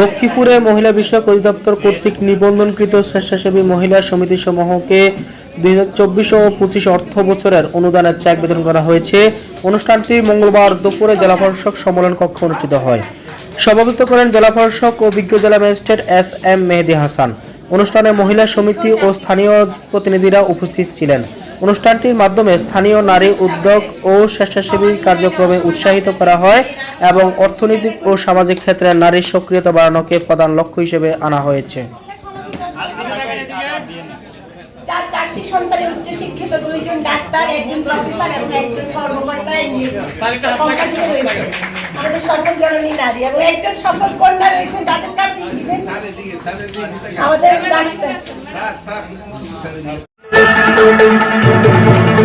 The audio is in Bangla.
লক্ষ্মীপুরে মহিলা বিষয়ক অধিদপ্তর কর্তৃক নিবন্ধনকৃত স্বেচ্ছাসেবী মহিলা সমিতি সমূহকে দুই হাজার চব্বিশ ও পঁচিশ অর্থ বছরের অনুদানের চেক বিতরণ করা হয়েছে। অনুষ্ঠানটি মঙ্গলবার দুপুরে জেলা প্রশাসক সম্মেলন কক্ষ অনুষ্ঠিত হয়। সভাপতিত্ব করেন জেলা প্রশাসক ও বিজ্ঞ জেলা magistrate S M Mehedi Hasan. অনুষ্ঠানে মহিলা সমিতি ও স্থানীয় প্রতিনিধিরা উপস্থিত ছিলেন। অনুষ্ঠানটির মাধ্যমে স্থানীয় নারী উদ্যোগ ও স্বেচ্ছাসেবী কার্যক্রমে উৎসাহিত করা হয় এবং অর্থনৈতিক ও সামাজিক ক্ষেত্রে নারীর সক্রিয়তা বাড়ানোকে প্রধান লক্ষ্য হিসেবে আনা হয়েছে। চার চারটি সন্তানের উচ্চ শিক্ষিত দুইজন ডাক্তার একজন প্রফেসর এবং একজন কর্মকর্তা আমাদের সফল জননী নারী এবং একজন সফল কন্যা রয়েছে যাদেরকে আপনি আমাদের ডাক্তার। Thank you.